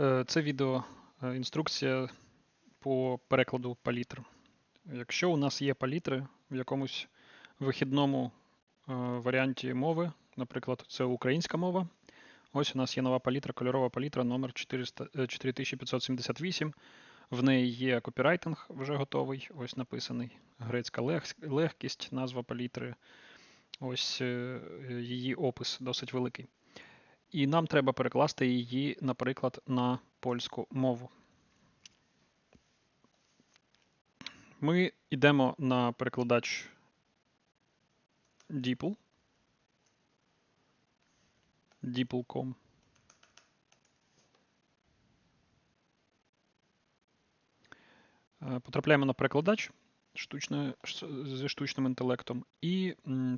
Е, Це відео е, інструкція по перекладу палітр. Якщо у нас є палітри в якомусь вихідному е, варіанті мови, наприклад, це українська мова. Ось у нас є нова палітра, кольорова палітра номер 400, е, 4578. В неї є копірайтинг вже готовий, ось написаний. Грецька легкість, назва палітри. Ось її опис досить великий. І нам треба перекласти її, наприклад, на польську мову. Ми йдемо на перекладач DeepL. DeepL.com. Е, Потрапляємо на перекладач штучне, зі штучним інтелектом і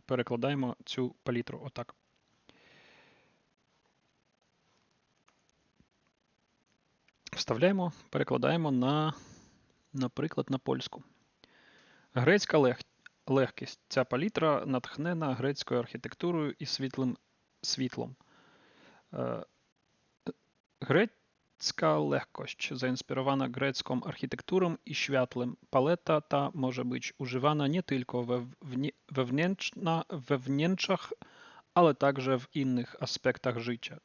перекладаємо цю палітру отак. Вставляємо, перекладаємо на, наприклад, на польську. Грецька лег... легкість. Ця палітра натхнена грецькою архітектурою і світлим світлом. Е, Грецька architekturą i światłem. Paleta ta może być używana nie tylko we, wnie- wewnętrzna, we wnętrzach, ale także w innych aspektach życia.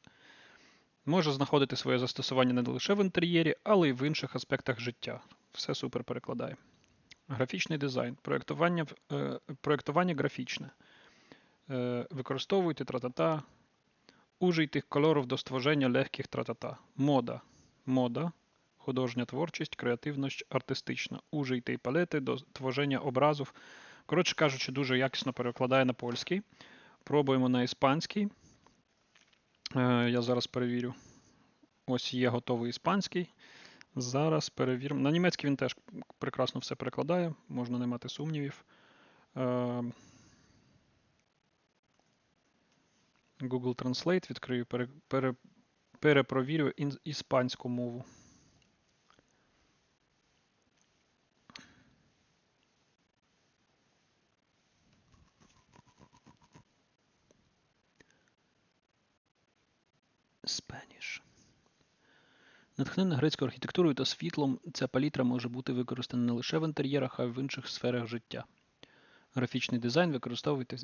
Може знаходити своє застосування не лише в інтер'єрі, але й в інших аспектах життя. Все супер перекладає. Графічний дизайн. Проєктування, е, проєктування графічне. Е, використовуйте тра-та-та. Ужийте кольорів до створення легких тра-та-та. Мода. Мода. Художня творчість, креативність, артистична. Ужийте палети до творення образів. Коротше кажучи, дуже якісно перекладає на польський. Пробуємо на іспанський. Е, Я зараз перевірю. Ось є готовий іспанський. Зараз перевіримо. На німецький він теж прекрасно все перекладає, можна не мати сумнівів. Е, Google Translate відкрию, пере, пере, перепровірю іспанську мову. Натхнена грецькою архітектурою та світлом, ця палітра може бути використана не лише в інтер'єрах, а й в інших сферах життя. Графічний дизайн використовуйте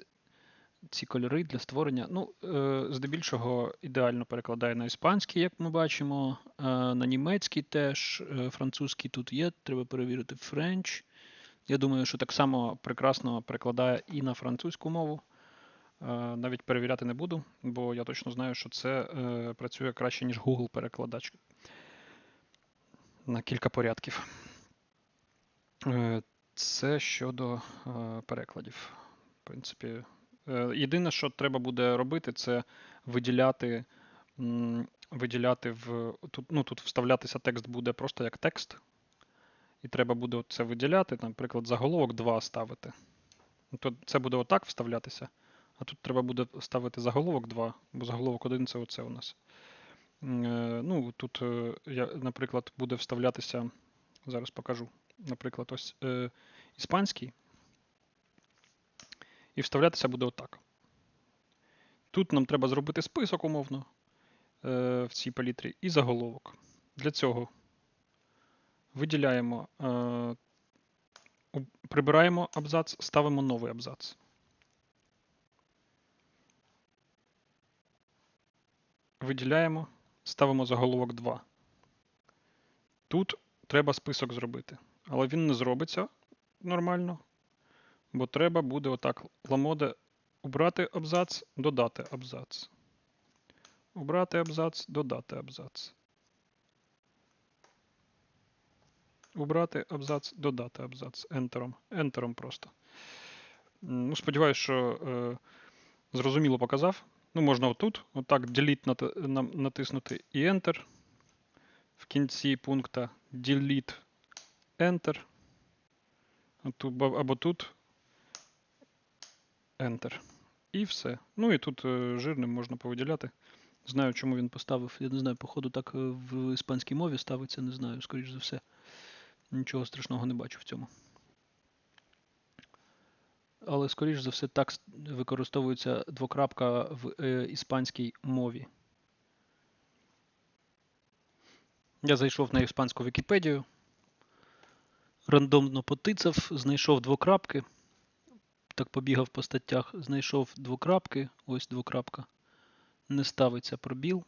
ці кольори для створення. Ну, е, здебільшого ідеально перекладає на іспанський, як ми бачимо, е, на німецький теж, е, французький тут є, треба перевірити French. Я думаю, що так само прекрасно перекладає і на французьку мову. Навіть перевіряти не буду, бо я точно знаю, що це працює краще, ніж Google перекладач на кілька порядків. Е, Це щодо е, перекладів. В принципі, е, єдине, що треба буде робити, це виділяти, виділяти в тут, ну, тут вставлятися текст буде просто як текст. І треба буде це виділяти, наприклад, заголовок 2 ставити. Це буде отак вставлятися. А тут треба буде ставити заголовок 2, бо заголовок 1 це оце у нас. Е, Ну, тут, е, наприклад, буде вставлятися, зараз покажу, наприклад, ось е, іспанський. І вставлятися буде отак. Тут нам треба зробити список умовно в цій палітрі і заголовок. Для цього виділяємо, прибираємо абзац, ставимо новий абзац. Виділяємо, ставимо заголовок 2. Тут треба список зробити, але він не зробиться нормально, бо треба буде отак ламоде убрати абзац, додати абзац. Убрати абзац, додати абзац. Убрати абзац, додати абзац. Ентером. Ентером просто. Ну, сподіваюся, що е, зрозуміло показав. Ну, можна отут, отак delete нат- натиснути і Enter. В кінці пункта delete Enter. Або тут Enter. І все. Ну і тут е, жирним можна повиділяти. Знаю, чому він поставив. Я не знаю, походу так е, в іспанській мові ставиться, не знаю, скоріш за все. Нічого страшного не бачу в цьому. Але, скоріш за все, так використовується двокрапка в е, іспанській мові. Я зайшов на іспанську Вікіпедію, рандомно потицяв, знайшов двокрапки. Так побігав по статтях, знайшов двокрапки, ось двокрапка. Не ставиться пробіл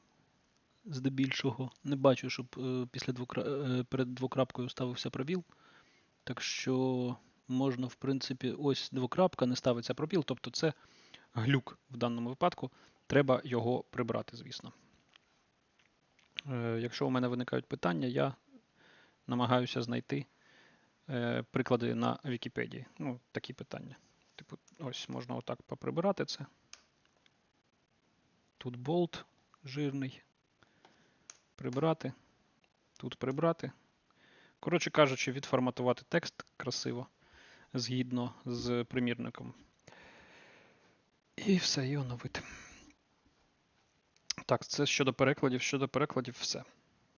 здебільшого. Не бачу, щоб е, після двокра... е, перед двокрапкою ставився пробіл. Так що можна, в принципі, ось двокрапка, не ставиться пробіл, тобто це глюк в даному випадку. Треба його прибрати, звісно. Е, Якщо у мене виникають питання, я намагаюся знайти е, приклади на Вікіпедії. Ну, такі питання. Типу, ось можна отак поприбирати це. Тут болт жирний. Прибрати. Тут прибрати. Коротше кажучи, відформатувати текст красиво згідно з примірником. І все, і оновити. Так, це щодо перекладів. Щодо перекладів, все.